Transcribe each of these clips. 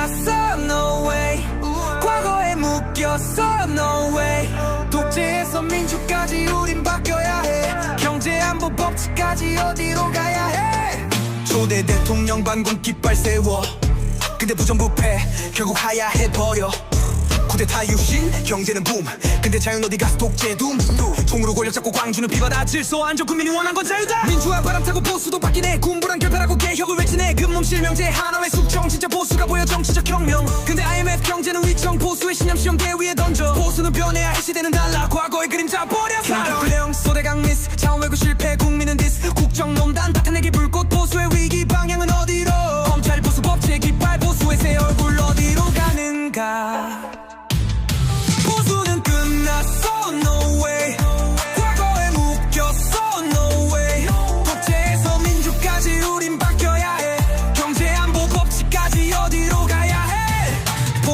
끝났어 no way. 과거에 묶였어 no way. 독재에서 민주까지 우린 바뀌어야 해. 경제 안보 법칙까지 어디로 가야 해? 초대 대통령 반공 깃발 세워. 근데 부정부패 결국 하야해 버려. 쿠데타 유신 경제는 붐. 근데 자유는 어디 가서 독재 둠? 총으로 권력 잡고 광주는 비바다 질서 안전 국민이 원한 건 자유다. 민주화 바람 타고 보수도 바뀌네. 군부랑 결별하고 개혁을 금몸 실명제 하나의 숙청. 진짜 보수가 보여 정치적 혁명. 근데 IMF 경제는 위청. 보수의 신념 시험 대 위에 던져. 보수는 변해야 할 시대는 달라. 과거의 그림자 버려. 불령. 소대강 미스. 자원외교 실패 국민은 디스. 국정농단 나타내기 불꽃 보수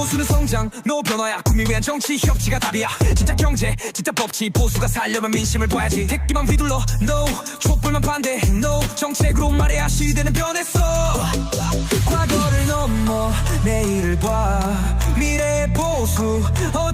보수는 성장. 너 변화야. 국민 위한 정치 협치가 답이야. 진짜 경제 진짜 법치. 보수가 살려면 민심을 봐야지. 택기만 휘둘러. No. 촛불만 반대. No. 정책으로 말해야 시대는 변했어. 과거를 넘어. 내일을 봐. 미래의 보수. 가